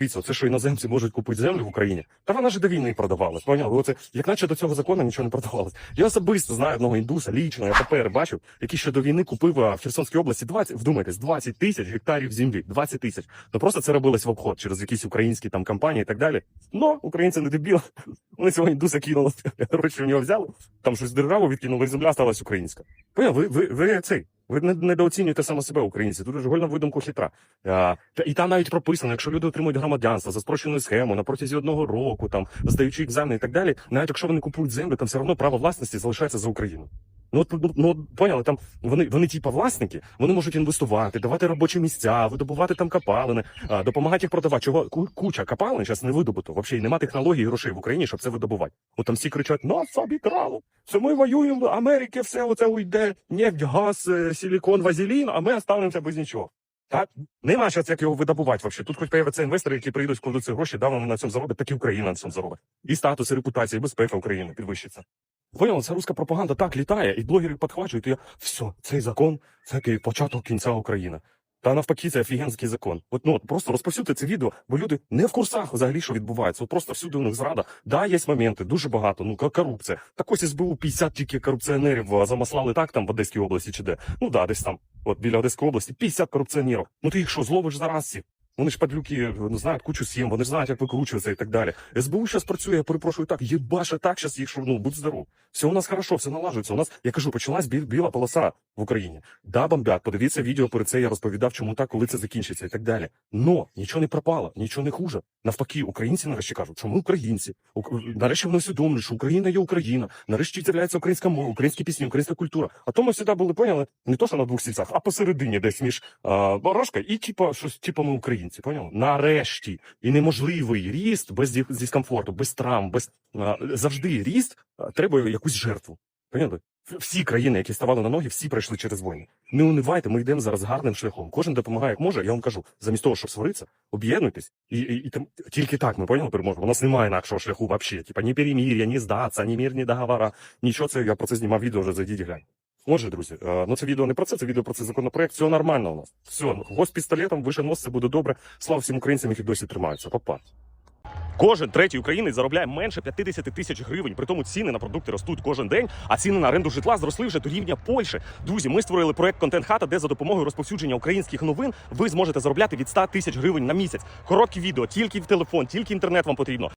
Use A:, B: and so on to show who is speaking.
A: Дивіться, це що іноземці можуть купити землю в Україні. Та вона ж до війни продавалась. Поняли? Оце як наче до цього закону нічого не продавалось. Я особисто знаю одного індуса, лічно, я тепер бачив, який ще до війни купив в Херсонській області 20, вдумайтесь, 20 тисяч гектарів землі. 20 тисяч. Ну просто це робилось в обход через якісь українські там компанії і так далі. Ну, українці не дебіли. Вони цього індуса кинули, гроші в нього взяли, там щось державу відкинули, і земля сталася українська. Поняли? Ви, ви, ви цей. Ви не- недооцінюєте саме себе, українці. Тут дуже гольна видумку хитра. А, та- і там навіть прописано, якщо люди отримують громадянство за спрощеною схемою на протязі одного року, там здаючи екзамени і так далі, навіть якщо вони купують землю, там все одно право власності залишається за Україну. Ну от ну, ну, поняли, там вони, вони типа власники, вони можуть інвестувати, давати робочі місця, видобувати там копалини, допомагати їх продавати. Чого куча копалин зараз не видобуто. Взагалі нема технологій і грошей в Україні, щоб це видобувати. От там всі кричать: нас обікрали, це ми воюємо, Америки все оце уйде, нефть, газ, е, силікон, вазелін, а ми останемося без нічого. Так? Нема зараз як його видобувати взагалі. Тут хоч появляться інвестори, які прийдуть, вкладуть ці гроші, да, вони на цьому заробить, так і Україна на цьому заробить. І статус, і репутація, і безпека України підвищиться. Понял, ця руська пропаганда так літає, і блогери підхвачують, і я все, цей закон це такий початок кінця України. Та навпаки, це офігенський закон. От ну от просто розповсюдьте це відео, бо люди не в курсах взагалі, що відбувається. От просто всюди у них зрада. Да, є моменти, дуже багато. Ну корупція. Так ось СБУ 50 тільки корупціонерів замаслали так там в Одеській області чи де. Ну да, десь там, от біля Одеської області, 50 корупціонерів. Ну ти їх що, зловиш зараз всіх? Вони ж падлюки ну, знають кучу сім, вони знають, як викручуватися і так далі. СБУ зараз працює, я перепрошую так, єбаше так, зараз їх що, ну, будь здоров. Все у нас хорошо, все налажується. У нас, я кажу, почалась біл, біла полоса в Україні. Да, бомбят, подивіться відео перед це, я розповідав, чому так, коли це закінчиться і так далі. Но нічого не пропало, нічого не хуже. Навпаки, українці нарешті кажуть, що ми українці. Ук- Нарешті вони усвідомлюють, що Україна є Україна. Нарешті з'являється українська мова, українські пісні, українська культура. А то ми завжди були поняли не то, що на двох стільцях, а посередині десь між а, барашка і типа щось, типа ми українці. Поняли? Нарешті і неможливий ріст без дискомфорту, без травм, без завжди ріст треба якусь жертву. Поняли? Всі країни, які ставали на ноги, всі пройшли через війни. Не унивайте, ми йдемо зараз гарним шляхом. Кожен допомагає як може. Я вам кажу, замість того, щоб сваритися, об'єднуйтесь, і, і, і там тільки так ми поняли переможемо. У нас немає інакшого шляху взагалі. Типа ні перемір'я, ні здатися, ні мирні договора. Нічого це я про це знімав відео вже зайдіть глянь. Отже, друзі, е, ну це відео не про це, це відео про цей законопроект. Все нормально у нас. Все, гость пістолетом, вище нос, це буде добре. Слава всім українцям, які досі тримаються. Па-па. Кожен третій українець заробляє менше 50 тисяч гривень. При тому ціни на продукти ростуть кожен день, а ціни на оренду житла зросли вже до рівня Польщі. Друзі, ми створили проект Контент Хата, де за допомогою розповсюдження українських новин ви зможете заробляти від 100 тисяч гривень на місяць. Короткі відео, тільки в телефон, тільки інтернет вам потрібно.